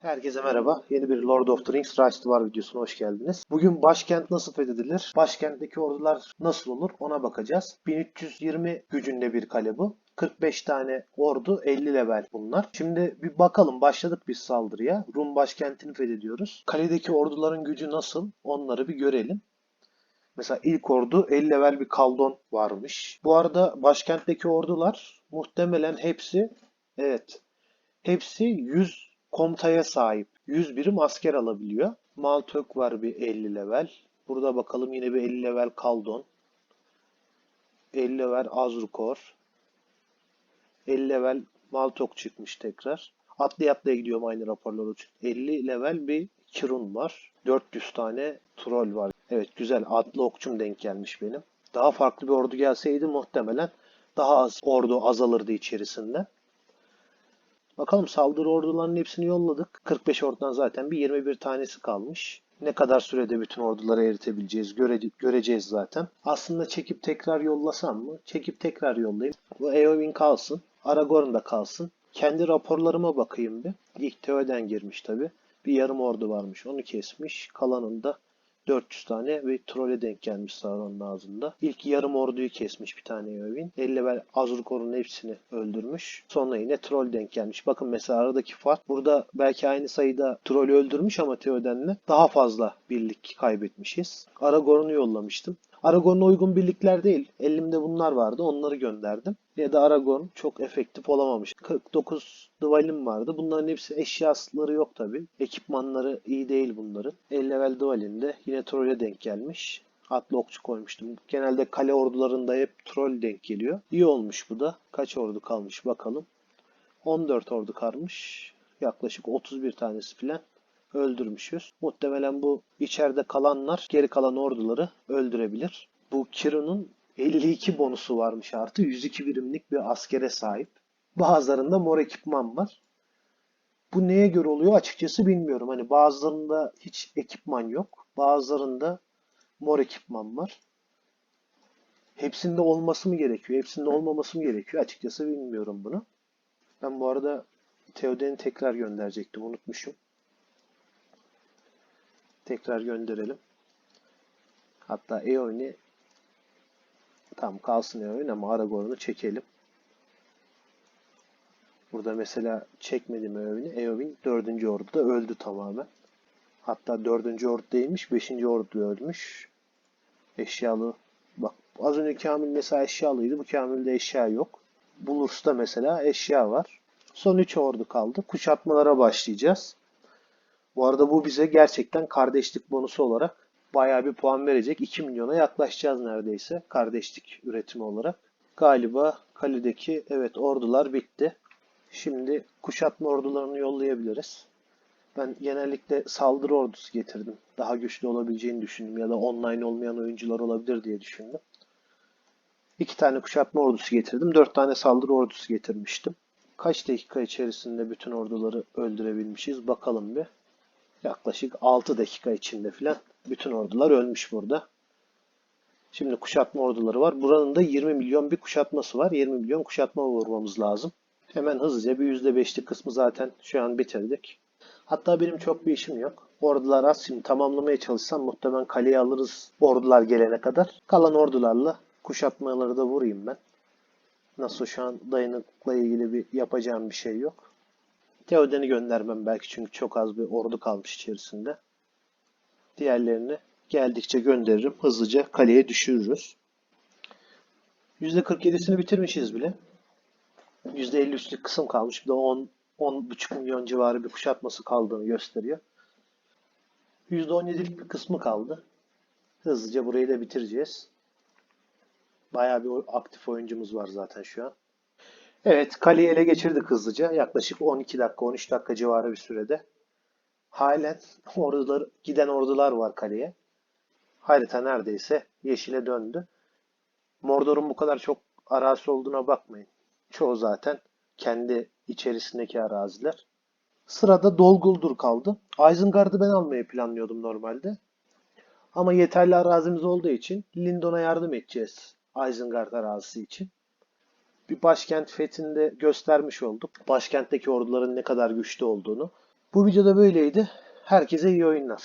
Herkese merhaba. Yeni bir Lord of the Rings Rise to War videosuna hoş geldiniz. Bugün başkent nasıl fethedilir? Başkentteki ordular nasıl olur? Ona bakacağız. 1320 gücünde bir kale bu. 45 tane ordu 50 level bunlar. Şimdi bir bakalım başladık biz saldırıya. Rum başkentini fethediyoruz. Kaledeki orduların gücü nasıl? Onları bir görelim. Mesela ilk ordu 50 level bir kaldon varmış. Bu arada başkentteki ordular muhtemelen hepsi evet hepsi 100 komutaya sahip. 100 birim asker alabiliyor. Maltök var bir 50 level. Burada bakalım yine bir 50 level Kaldon. 50 level Azrukor. 50 level Maltok çıkmış tekrar. Atlaya atlaya gidiyorum aynı raporlar için. 50 level bir Kirun var. 400 tane troll var. Evet güzel atlı okçum denk gelmiş benim. Daha farklı bir ordu gelseydi muhtemelen daha az ordu azalırdı içerisinde. Bakalım saldırı ordularının hepsini yolladık. 45 ordudan zaten bir 21 tanesi kalmış. Ne kadar sürede bütün orduları eritebileceğiz göre, göreceğiz zaten. Aslında çekip tekrar yollasam mı? Çekip tekrar yollayayım. Bu Eowyn kalsın. Aragorn da kalsın. Kendi raporlarıma bakayım bir. İlk Theoden girmiş tabi. Bir yarım ordu varmış. Onu kesmiş. Kalanında 400 tane ve trole denk gelmiş Sauron'un ağzında. İlk yarım orduyu kesmiş bir tane Eowyn. 50 level Azurkor'un hepsini öldürmüş. Sonra yine troll denk gelmiş. Bakın mesela aradaki fark burada belki aynı sayıda troll öldürmüş ama Theoden'le daha fazla birlik kaybetmişiz. Aragorn'u yollamıştım. Aragorn'a uygun birlikler değil. Elimde bunlar vardı. Onları gönderdim. Ya da Aragorn çok efektif olamamış. 49 Dwalin vardı. Bunların hepsi eşyaları yok tabi. Ekipmanları iyi değil bunların. 50 level Dwalin'de yine troll'e denk gelmiş. Atlı okçu koymuştum. Genelde kale ordularında hep troll denk geliyor. İyi olmuş bu da. Kaç ordu kalmış bakalım. 14 ordu kalmış. Yaklaşık 31 tanesi filan öldürmüşüz. Muhtemelen bu içeride kalanlar geri kalan orduları öldürebilir. Bu Kiru'nun 52 bonusu varmış artı 102 birimlik bir askere sahip. Bazılarında mor ekipman var. Bu neye göre oluyor açıkçası bilmiyorum. Hani bazılarında hiç ekipman yok. Bazılarında mor ekipman var. Hepsinde olması mı gerekiyor? Hepsinde olmaması mı gerekiyor? Açıkçası bilmiyorum bunu. Ben bu arada Theoden'i tekrar gönderecektim. Unutmuşum. Tekrar gönderelim. Hatta Eowyn'i tam kalsın Eowyn ama Aragorn'u çekelim. Burada mesela çekmedim Eowyn'i. Eowyn 4. orduda öldü tamamen. Hatta 4. ordu değilmiş 5. ordu ölmüş. Eşyalı. Bak az önce Kamil mesela eşyalıydı. Bu Kamil'de eşya yok. Bulurs'ta mesela eşya var. Son 3 ordu kaldı. Kuşatmalara başlayacağız. Bu arada bu bize gerçekten kardeşlik bonusu olarak bayağı bir puan verecek. 2 milyona yaklaşacağız neredeyse kardeşlik üretimi olarak. Galiba kaledeki evet ordular bitti. Şimdi kuşatma ordularını yollayabiliriz. Ben genellikle saldırı ordusu getirdim. Daha güçlü olabileceğini düşündüm ya da online olmayan oyuncular olabilir diye düşündüm. İki tane kuşatma ordusu getirdim. Dört tane saldırı ordusu getirmiştim. Kaç dakika içerisinde bütün orduları öldürebilmişiz bakalım bir. Yaklaşık 6 dakika içinde filan bütün ordular ölmüş burada. Şimdi kuşatma orduları var. Buranın da 20 milyon bir kuşatması var. 20 milyon kuşatma vurmamız lazım. Hemen hızlıca bir %5'lik kısmı zaten şu an bitirdik. Hatta benim çok bir işim yok. Ordular az. Şimdi tamamlamaya çalışsam muhtemelen kaleyi alırız ordular gelene kadar. Kalan ordularla kuşatmaları da vurayım ben. Nasıl şu an dayanıkla ilgili bir yapacağım bir şey yok. Theoden'i göndermem belki çünkü çok az bir ordu kalmış içerisinde. Diğerlerini geldikçe gönderirim. Hızlıca kaleye düşürürüz. %47'sini bitirmişiz bile. %50 üstlük kısım kalmış. Bir de 10 10,5 milyon civarı bir kuşatması kaldığını gösteriyor. %17'lik bir kısmı kaldı. Hızlıca burayı da bitireceğiz. Bayağı bir aktif oyuncumuz var zaten şu an. Evet, kaleyi ele geçirdik hızlıca. Yaklaşık 12 dakika, 13 dakika civarı bir sürede. Halen ordular, giden ordular var kaleye. Harita neredeyse yeşile döndü. Mordor'un bu kadar çok arazisi olduğuna bakmayın. Çoğu zaten kendi içerisindeki araziler. Sırada Dolguldur kaldı. Isengard'ı ben almayı planlıyordum normalde. Ama yeterli arazimiz olduğu için Lindon'a yardım edeceğiz Isengard arazisi için. Bir başkent fethinde göstermiş olduk. Başkentteki orduların ne kadar güçlü olduğunu. Bu videoda böyleydi. Herkese iyi oyunlar.